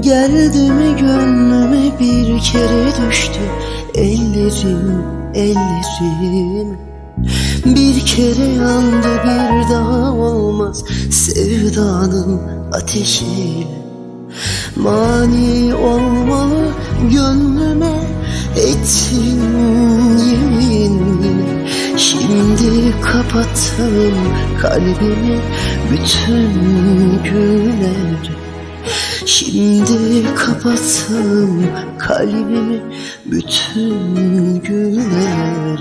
Geldi mi gönlüme bir kere düştü Ellerim, ellerim. Bir kere yandı bir daha olmaz Sevdanın ateşi. Mani olmalı gönlüme ettin Kapattım kalbimi bütün günler. Şimdi kapattım kalbimi bütün günler.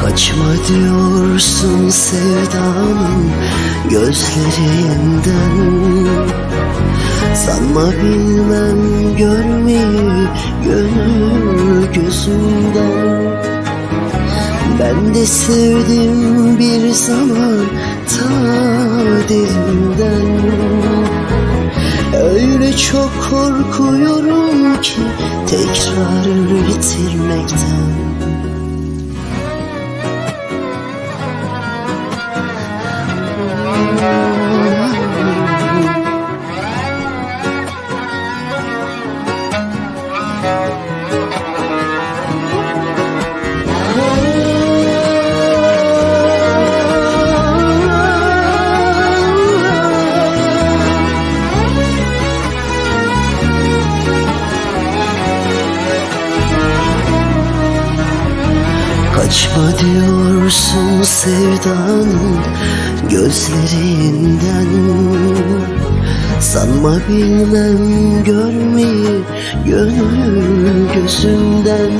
Kaçma diyorsun sevdanın gözlerinden. Sanma bilmem görmeyi gönül gözünden Ben de sevdim bir zaman ta derinden Öyle çok korkuyorum ki tekrar bitirmekten Kaçma diyorsun sevdanın gözlerinden. Sanma bilmem görmeyi gönül gözünden.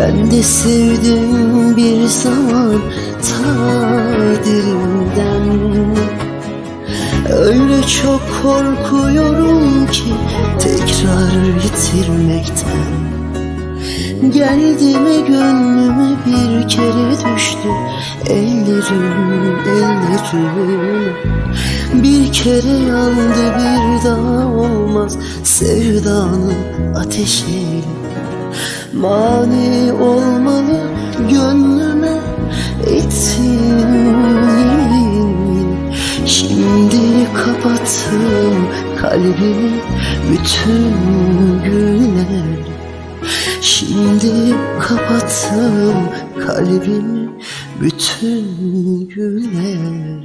Ben de sevdim bir zaman ta Öyle çok korkuyorum ki tekrar yitirmekten Geldi mi gönlüme bir kere düştü Ellerim, ellerim. Bir kere yandı bir daha olmaz Sevdanın ateşi Mani olmalı gönlüme ettin Şimdi kapattım kalbimi bütün günler Şimdi kapattım kalbimi bütün günler